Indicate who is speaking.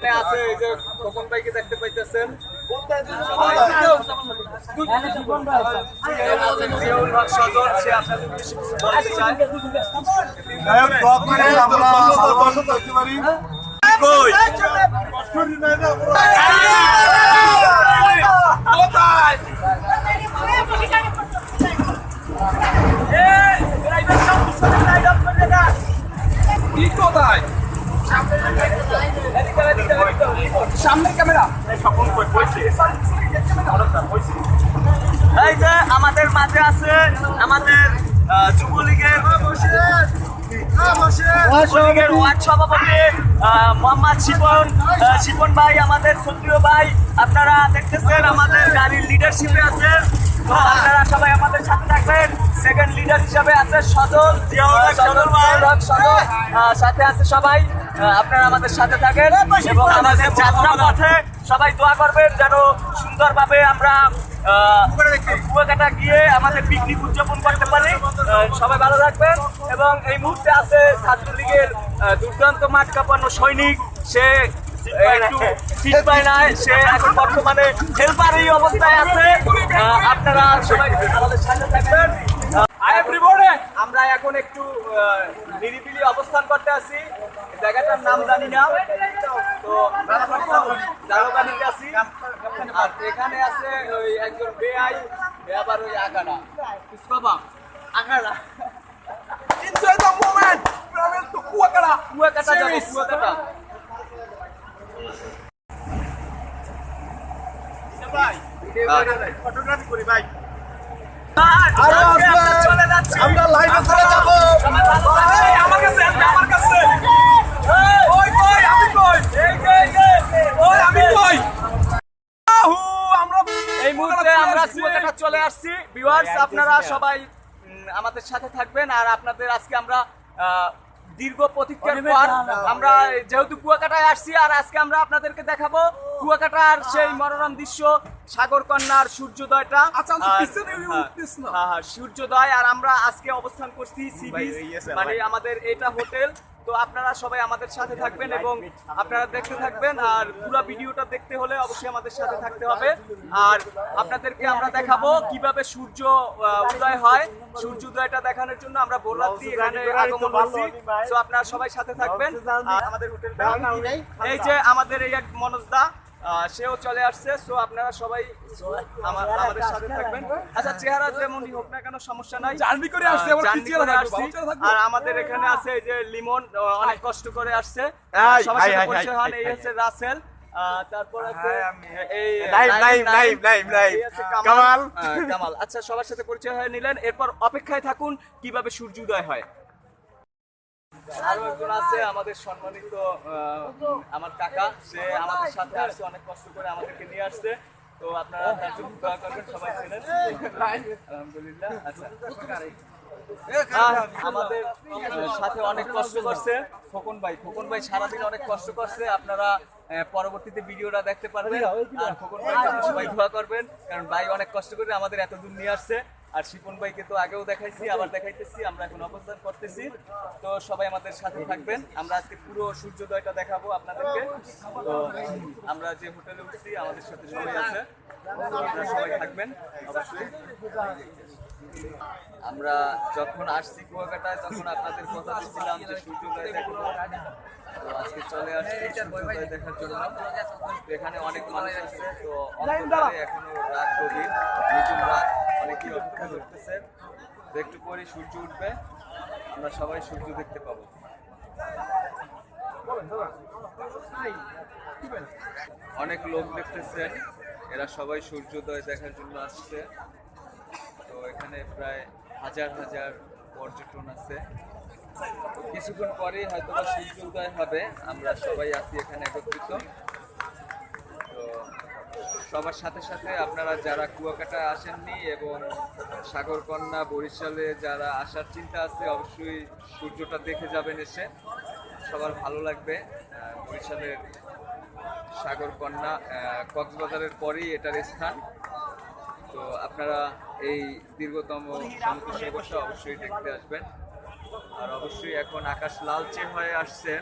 Speaker 1: আছে এই যে খোকন ভাইকে দেখতে পাইতেছেন জিয়াউল ক্যামেরা। এই যে আমাদের মাঝে আছে আমাদের যুবলীগের যুবলীগের ওয়ার্ড সভাপতি মোহাম্মদ শিপন শিপন ভাই, আমাদের সক্রিয় ভাই। আপনারা দেখতেছেন আমাদের গাড়ির লিডারশিপে আছে। আপনারা সবাই আমাদের সাথে থাকবেন। লিডার হিসাবে আছে সাথে আছে সবাই। আপনারা আমাদের সাথে থাকেন এবং আমাদের যাত্রা পথে সবাই দোয়া করবেন যেন সুন্দরভাবে আমরা কুয়াকাটা গিয়ে আমাদের পিকনিক উদযাপন করতে পারি। সবাই ভালো থাকবেন এবং এই মুহূর্তে আছে ছাত্রলীগের দুর্দান্ত মাঠ কাঁপানো সৈনিক। সে একটু ফিট পায় না সে এখন বর্তমানে হেল্পার এই অবস্থায় আছে। আপনারা সবাই আমাদের সাথে থাকবেন। আমরা এখন একটু নিরিবিলি অবস্থান করতে আছি। জায়গাটার নাম জানি না। তো জারোগানিতে আছি। আর এখানে আছে ওই একজন বেআই আবার ওই আগানা বাবা আগানা
Speaker 2: Enjoy the moment! Travel to Kuakara!
Speaker 1: Kuakata যাব কুয়াকাটা।
Speaker 2: ভাই ফটোগ্রাফি করি ভাই।
Speaker 1: আরও
Speaker 2: আমরা লাইভে চলে যাব। আমার কাছে আমার কাছে। ওই কই আমি কই?
Speaker 1: এই যে,
Speaker 2: ওই আমি কই? আমরা
Speaker 1: এই মুহূর্তে আমরা চলে আসছি। ভিউয়ার্স আপনারা সবাই আমাদের সাথে থাকবেন। আর আপনাদের আজকে আমরা আহ, দীর্ঘ প্রতীক্ষার পর আমরা যেহেতু কুয়াকাটায় আসছি আর আজকে আমরা আপনাদেরকে দেখাবো কুয়াকাটার সেই মনোরম দৃশ্য সাগর কন্যার সূর্যোদয়টা।
Speaker 2: আচ্ছা, আচ্ছা,
Speaker 1: হ্যাঁ, হ্যাঁ, হ্যাঁ, সূর্যোদয় আর আমরা আজকে অবস্থান করছি সি বিচ মানে আমাদের এটা হোটেল। তো আপনারা সবাই আমাদের সাথে থাকবেন এবং আপনারা দেখতে থাকবেন আর পুরো ভিডিওটা দেখতে হলে অবশ্যই আমাদের সাথে থাকতে হবে। আর আপনাদেরকে আমরা দেখাবো কীভাবে সূর্য উদয় হয়। সূর্যোদয়টা দেখানোর জন্য আমরা ভোররাত্রি এখানে আগমন করছি। তো আপনারা সবাই সাথে থাকবেন। আর আমাদের হোটেল এই যে আমাদের এই এক মনোজদা সেও চলে আসছে সো আপনারা সবাই আমাদের সাথে থাকবেন। আচ্ছা চেহারা যেমনই হোক না কেন সমস্যা নাই।
Speaker 2: জার্নি করে আসছি?
Speaker 1: আর আমাদের এখানে আছে এই যে লিমন অনেক কষ্ট করে আসছে। সবার সাথে পরিচয় হন এই হচ্ছে রাসেল। আহ, তারপর আছে এই।
Speaker 2: কামাল।
Speaker 1: কামাল। আচ্ছা সবার সাথে পরিচয় হয়ে নিলেন। এরপর অপেক্ষায় থাকুন কীভাবে সূর্যোদয় হয়। আরও একজন আছে, আমাদের সম্মানিত আমার কাকা, সে আমাদের সাথে আসছে, অনেক কষ্ট করে আমাদেরকে নিয়ে আসছে। তো আপনারা তার জন্য দোয়া করবেন, সবাই ছিলেন আলহামদুলিল্লাহ। আচ্ছা আমাদের সাথে অনেক কষ্ট করছে। খোকন ভাই খোকন ভাই সারাদিন অনেক কষ্ট করছে। আপনারা পরবর্তীতে ভিডিওটা দেখতে পারবেন। আর খোকন ভাই সবাই দোয়া করবেন, কারণ ভাই অনেক কষ্ট করে আমাদের এত দূর নিয়ে আসছে। আর শিপন ভাইকে তো আগেও দেখাইছি, আবার দেখাইতেছি, আমরা এখন অবস্থান করতেছি। তো সবাই আমাদের সাথে থাকবেন। আমরা আজকে পুরো সূর্যোদয়টা দেখাবো আপনাদেরকে। তো আমরা যে হোটেলে উঠছি, আমাদের সাথে সবাই আছে। আপনারা সবাই থাকবেন, অবশ্যই। আমরা যখন আসছি কুয়াকাটায়, তখন আপনাদের কথা দিচ্ছিলাম যে সূর্যোদয় দেখব তো আজকে চলে আসছি সূর্যোদয় দেখার জন্য। এখানে অনেক মানুষ আছে, তো অন্ধকারে এখনও রাত গভীর নিঝুম রাত অনেকেই অপেক্ষা করতেছে। তো একটু পরে সূর্য উঠবে, আমরা সবাই সূর্য দেখতে পাবো। অনেক লোক দেখতেছেন, এরা সবাই সূর্যোদয় দেখার জন্য আসছে। এখানে প্রায় হাজার হাজার পর্যটন আছে। কিছুক্ষণ পরেই হয়তো সূর্যোদয় হবে, আমরা সবাই আছি এখানে একত্রিত। তো সবার সাথে সাথে আপনারা যারা কুয়াকাটা আসেননি এবং সাগরকন্যা, বরিশালে যারা আসার চিন্তা আছে, অবশ্যই সূর্যটা দেখে যাবেন এসে। সবার ভালো লাগবে। বরিশালের সাগরকন্যা কক্সবাজারের পরেই এটার স্থান। আপনারা এই দীর্ঘতম সমুদ্র সৈকতটা অবশ্যই দেখতে আসবেন। আর অবশ্যই এখন আকাশ লালচে হয়ে আসছেন